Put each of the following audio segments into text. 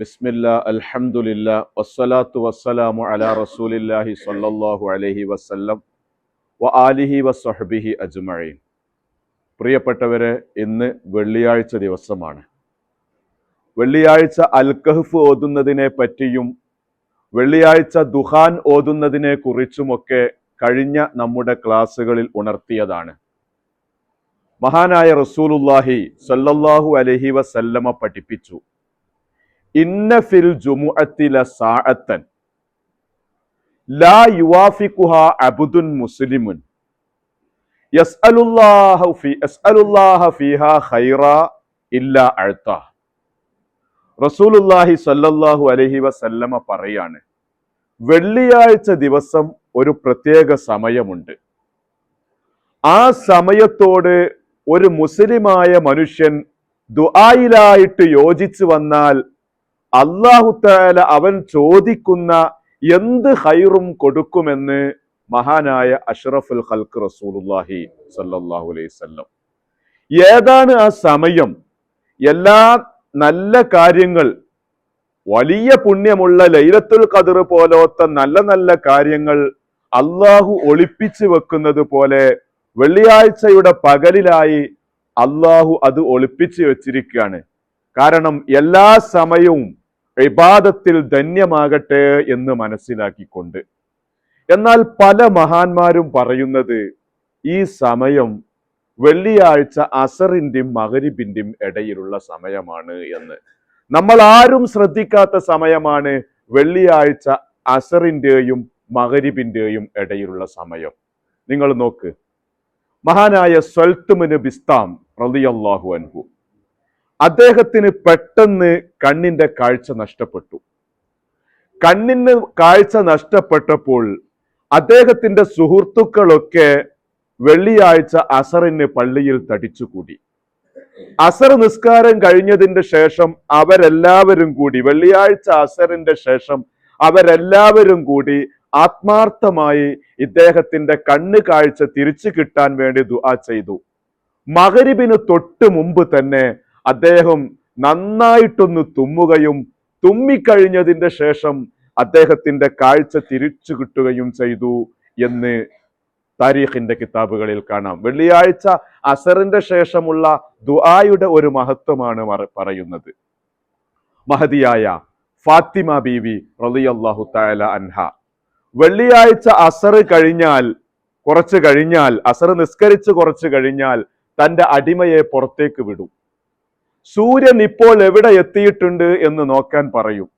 ബിസ്മില്ല അൽഹംദുലില്ല വസ്സലാത്തു വസ്സലാമു അലാ റസൂലില്ലാഹി സ്വല്ലല്ലാഹു അലൈഹി വസല്ലം വ ആലിഹി വസ്വഹ്ബിഹി അജ്മഈൻ. പ്രിയപ്പെട്ടവരെ ഇന്ന് വെള്ളിയാഴ്ച ദിവസമാണ്. വെള്ളിയാഴ്ച അൽ കഹ്ഫ് ഓതുന്നതിനെ പറ്റിയും വെള്ളിയാഴ്ച ദുഹാൻ ഓതുന്നതിനെ കുറിച്ചുമൊക്കെ കഴിഞ്ഞ നമ്മുടെ ക്ലാസ്സുകളിൽ ഉണർത്തിയതാണ്. മഹാനായ റസൂലുല്ലാഹി സല്ലല്ലാഹു അലൈഹി വസല്ലമ പഠിപ്പിച്ചു. ഇന്ന ഫിൽ സാഅത്തൻ. ലാ യുവാഫിഖുഹ അബ്ദുൻ മുസ്ലിമുൻ. ഫി ഖൈറ ഇല്ലാ അലൈഹി വസല്ലമ പറയാണ് വെള്ളിയാഴ്ച ദിവസം ഒരു പ്രത്യേക സമയമുണ്ട്. ആ സമയത്തോട് ഒരു മുസ്ലിമായ മനുഷ്യൻ ദുആയിലായിട്ട് യോജിച്ചു വന്നാൽ അള്ളാഹു താല അവൻ ചോദിക്കുന്ന എന്ത് ഹൈറും കൊടുക്കുമെന്ന് മഹാനായ അഷ്റഫുൽ ഖൽക്ക് റസൂലുല്ലാഹി സല്ലല്ലാഹു അലൈഹി വസല്ലം. ഏതാണ് ആ സമയം? എല്ലാ നല്ല കാര്യങ്ങൾ വലിയ പുണ്യമുള്ള ലൈലത്തുൽ ഖദർ പോലത്തെ നല്ല നല്ല കാര്യങ്ങൾ അള്ളാഹു ഒളിപ്പിച്ചു വെക്കുന്നത് പോലെ വെള്ളിയാഴ്ചയുടെ പകലിലായി അള്ളാഹു അത് ഒളിപ്പിച്ചു വെച്ചിരിക്കുകയാണ്. കാരണം എല്ലാ സമയവും ഇബാദത്തിൽ ധന്യമാകട്ടെ എന്ന് മനസ്സിലാക്കിക്കൊണ്ട്. എന്നാൽ പല മഹാന്മാരും പറയുന്നത് ഈ സമയം വെള്ളിയാഴ്ച അസറിന്റെയും മകരിബിന്റെയും ഇടയിലുള്ള സമയമാണ് എന്ന്. നമ്മൾ ആരും ശ്രദ്ധിക്കാത്ത സമയമാണ് വെള്ളിയാഴ്ച അസറിന്റെയും മകരിബിന്റെയും ഇടയിലുള്ള സമയം. നിങ്ങൾ നോക്ക്. മഹാനായ സ്വൽത്തുമിന് ബിസ്താം റളിയല്ലാഹു അൻഹു. അദ്ദേഹത്തിന് പെട്ടെന്ന് കണ്ണിന്റെ കാഴ്ച നഷ്ടപ്പെട്ടു. കണ്ണിന് കാഴ്ച നഷ്ടപ്പെട്ടപ്പോൾ അദ്ദേഹത്തിന്റെ സുഹൃത്തുക്കളൊക്കെ വെള്ളിയാഴ്ച അസറിന് പള്ളിയിൽ തടിച്ചുകൂടി. അസർ നിസ്കാരം കഴിഞ്ഞതിന്റെ ശേഷം അവരെല്ലാവരും കൂടി വെള്ളിയാഴ്ച അസറിന്റെ ശേഷം അവരെല്ലാവരും കൂടി ആത്മാർത്ഥമായി ഇദ്ദേഹത്തിന്റെ കണ്ണ് കാഴ്ച തിരിച്ചു കിട്ടാൻ വേണ്ടി ദുആ ചെയ്തു. മകരിബിന് തൊട്ട് മുമ്പ് തന്നെ അദ്ദേഹം നന്നായിട്ടൊന്ന് തുമ്മുകയും തുമ്മിക്കഴിഞ്ഞതിന്റെ ശേഷം അദ്ദേഹത്തിന്റെ കാഴ്ച തിരിച്ചു കിട്ടുകയും ചെയ്തു എന്ന് താരീഖിന്റെ കിതാബുകളിൽ കാണാം. വെള്ളിയാഴ്ച അസറിന്റെ ശേഷമുള്ള ദുആയുടെ ഒരു മഹത്വമാണ് പറയുന്നത്. മഹതിയായ ഫാത്തിമ ബീവി റളിയല്ലാഹു തആല അൻഹ വെള്ളിയാഴ്ച അസർ കഴിഞ്ഞാൽ കുറച്ച് കഴിഞ്ഞാൽ അസർ നിസ്കരിച്ച് കുറച്ച് കഴിഞ്ഞാൽ തന്റെ അടിമയെ പുറത്തേക്ക് വിടും. സൂര്യൻ ഇപ്പോൾ എവിടെ എത്തിയിട്ടുണ്ട് എന്ന് നോക്കാൻ പറയും.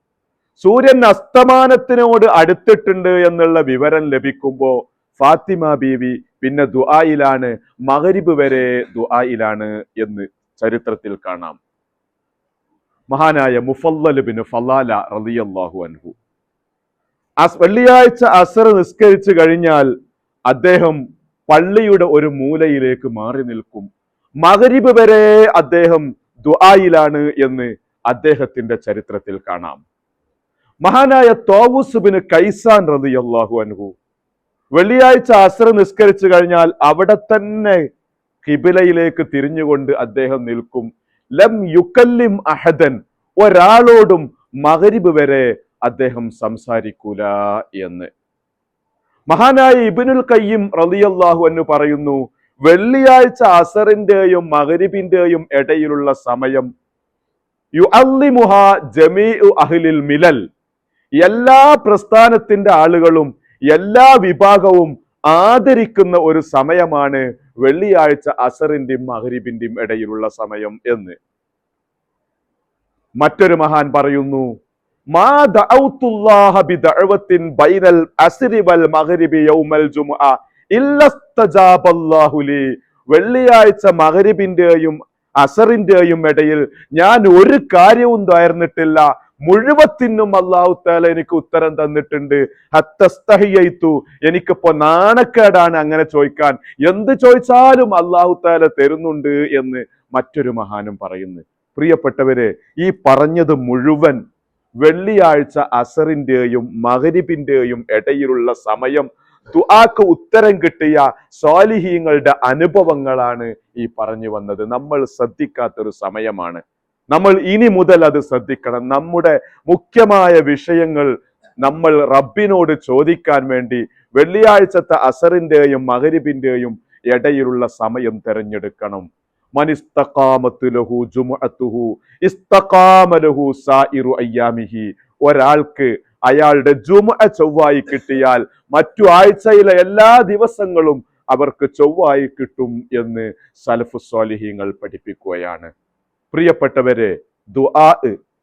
സൂര്യൻ അസ്തമാനത്തിനോട് അടുത്തിട്ടുണ്ട് എന്നുള്ള വിവരം ലഭിക്കുമ്പോൾ ഫാത്തിമ ബീവി പിന്നെ ദുആയിലാണ് മകരിബ് വരെ ദുആയിലാണ് എന്ന് ചരിത്രത്തിൽ കാണാം. മഹാനായ മുഫല്ലൽ ബിൻ ഫലാല റളിയല്ലാഹു അൻഹു. വെള്ളിയാഴ്ച അസർ നിസ്കരിച്ചു കഴിഞ്ഞാൽ അദ്ദേഹം പള്ളിയുടെ ഒരു മൂലയിലേക്ക് മാറി നിൽക്കും. മകരിബ് വരെ അദ്ദേഹം ദുആയിലാണ് എന്ന് അദ്ദേഹത്തിന്റെ ചരിത്രത്തിൽ കാണാം. മഹാനായ തോവുസുബിന് കൈസാൻ റളിയല്ലാഹു അൻഹു വെള്ളിയാഴ്ച അസ്ര നിസ്കരിച്ചു കഴിഞ്ഞാൽ അവിടെ തന്നെ കിബിലയിലേക്ക് തിരിഞ്ഞുകൊണ്ട് അദ്ദേഹം നിൽക്കും. ലം യുക്കല്ലിം അഹദൻ ഒരാളോടും മകരിബ് വരെ അദ്ദേഹം സംസാരിക്കൂല എന്ന്. മഹാനായ ഇബിനുൽ കയ്യം റളിയല്ലാഹു എന്ന് പറയുന്നു വെള്ളിയാഴ്ച അസറിന്റെയും മകരിബിന്റെയും ഇടയിലുള്ള സമയം യു യുഅല്ലിമുഹ ജമീഉ അഹ്ലിൽ മിലൽ. എല്ലാ പ്രസ്ഥാനത്തിന്റെ ആളുകളും എല്ലാ വിഭാഗവും ആദരിക്കുന്ന ഒരു സമയമാണ് വെള്ളിയാഴ്ച അസറിന്റെയും മഹരിബിന്റെയും ഇടയിലുള്ള സമയം എന്ന്. മറ്റൊരു മഹാൻ പറയുന്നു മാ ദഅൗതുല്ലാഹ ബിദഅവത്തിൻ ബൈനൽ അസ്രി വൽ മഗ്രിബി യൗമൽ ജുമുഅ ഇല്ലസ്തജാബല്ലാഹു ലി. വെള്ളിയാഴ്ച മകരിബിന്റെയും അസറിന്റെയും ഇടയിൽ ഞാൻ ഒരു കാര്യവും തയർന്നിട്ടില്ല മുഴുവത്തിനും അള്ളാഹു താല എനിക്ക് ഉത്തരം തന്നിട്ടുണ്ട്. ഹത്തസ്തഹിയു എനിക്കിപ്പോ നാണക്കേടാണ് അങ്ങനെ ചോദിക്കാൻ. എന്ത് ചോദിച്ചാലും അള്ളാഹു താല തരുന്നുണ്ട് എന്ന് മറ്റൊരു മഹാനും പറയുന്നു. പ്രിയപ്പെട്ടവരെ ഈ പറഞ്ഞത് മുഴുവൻ വെള്ളിയാഴ്ച അസറിന്റെയും മകരിബിന്റെയും ഇടയിലുള്ള സമയം ദുആക്ക് ഉത്തരം കിട്ടിയ സ്വാലിഹീങ്ങളുടെ അനുഭവങ്ങളാണ് ഈ പറഞ്ഞു വന്നത്. നമ്മൾ ശ്രദ്ധിക്കാത്തൊരു സമയമാണ്. നമ്മൾ ഇനി മുതൽ അത് ശ്രദ്ധിക്കണം. നമ്മുടെ മുഖ്യമായ വിഷയങ്ങൾ നമ്മൾ റബ്ബിനോട് ചോദിക്കാൻ വേണ്ടി വെള്ളിയാഴ്ചത്തെ അസറിന്റെയും മകരിബിന്റെയും ഇടയിലുള്ള സമയം തിരഞ്ഞെടുക്കണം. ഒരാൾക്ക് അയാളുടെ ജുമ ചൊവ്വായി കിട്ടിയാൽ മറ്റു ആഴ്ചയിലെ എല്ലാ ദിവസങ്ങളും അവർക്ക് ചൊവ്വായി കിട്ടും എന്ന് സലഫു സ്വാലിഹീങ്ങൾ പഠിപ്പിക്കുകയാണ്. പ്രിയപ്പെട്ടവരെ ദുആ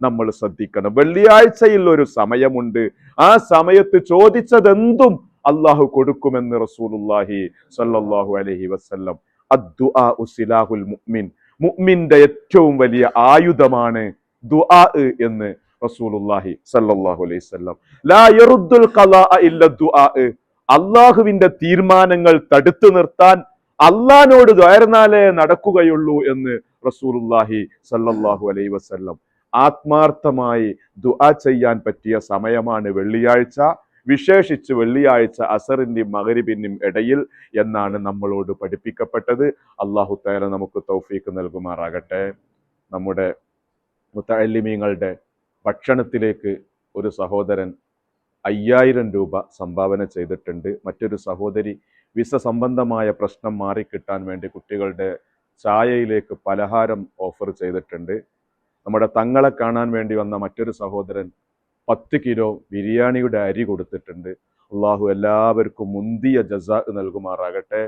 നമ്മൾ ശ്രദ്ധിക്കണം. വെള്ളിയാഴ്ചയിൽ ഒരു സമയമുണ്ട്. ആ സമയത്ത് ചോദിച്ചതെന്തും അള്ളാഹു കൊടുക്കുമെന്ന് റസൂലുള്ളാഹി സല്ലല്ലാഹു അലൈഹി വസല്ലം. അദ്ദുആ സിലാഹുൽ മുഅ്മിൻ. ഏറ്റവും വലിയ ആയുധമാണ് ദുആ എന്ന് റസൂലുള്ളാഹി സല്ലല്ലാഹു അലൈഹി വസല്ലം. ലാ യറുദ്ദുൽ അള്ളാഹുവിന്റെ തീരുമാനങ്ങൾ തടുത്തു നിർത്താൻ അള്ളാഹിനോട് ദ്വയർന്നാലേ നടക്കുകയുള്ളൂ എന്ന് റസൂലുള്ളാഹി സല്ലല്ലാഹു അലൈഹി വസല്ലം ആത്മാർത്ഥമായി ദുആ ചെയ്യാൻ പറ്റിയ സമയമാണ് വെള്ളിയാഴ്ച. വിശേഷിച്ച് വെള്ളിയാഴ്ച അസറിന്റെയും മകരിബിന്റെയും ഇടയിൽ എന്നാണ് നമ്മളോട് പഠിപ്പിക്കപ്പെട്ടത്. അള്ളാഹു തആല നമുക്ക് തൗഫീക്ക് നൽകുമാറാകട്ടെ. നമ്മുടെ മുത്തല്ലിമീങ്ങളുടെ ഭക്ഷണത്തിലേക്ക് ഒരു സഹോദരൻ അയ്യായിരം രൂപ സംഭാവന ചെയ്തിട്ടുണ്ട്. മറ്റൊരു സഹോദരി വിസ സംബന്ധമായ പ്രശ്നം മാറിക്കിട്ടാൻ വേണ്ടി കുട്ടികളുടെ ചായയിലേക്ക് പലഹാരം ഓഫർ ചെയ്തിട്ടുണ്ട്. നമ്മുടെ തങ്ങളെ കാണാൻ വേണ്ടി വന്ന മറ്റൊരു സഹോദരൻ പത്ത് കിലോ ബിരിയാണിയുടെ അരി കൊടുത്തിട്ടുണ്ട്. അള്ളാഹു എല്ലാവർക്കും മുന്തിയ ജസ നൽകുമാറാകട്ടെ.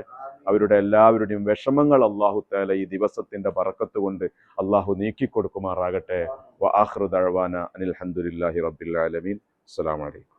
അവരുടെ എല്ലാവരുടെയും വിഷമങ്ങൾ അള്ളാഹു താല ഈ ദിവസത്തിന്റെ പറക്കത്ത് കൊണ്ട് അള്ളാഹു നീക്കി കൊടുക്കുമാറാകട്ടെ. വ ആഖിറു ദഅവാന അനിൽ ഹന്ദുലില്ലാഹി റബ്ബിൽ ആലമീൻ. അസ്സലാമു അലൈക്കും.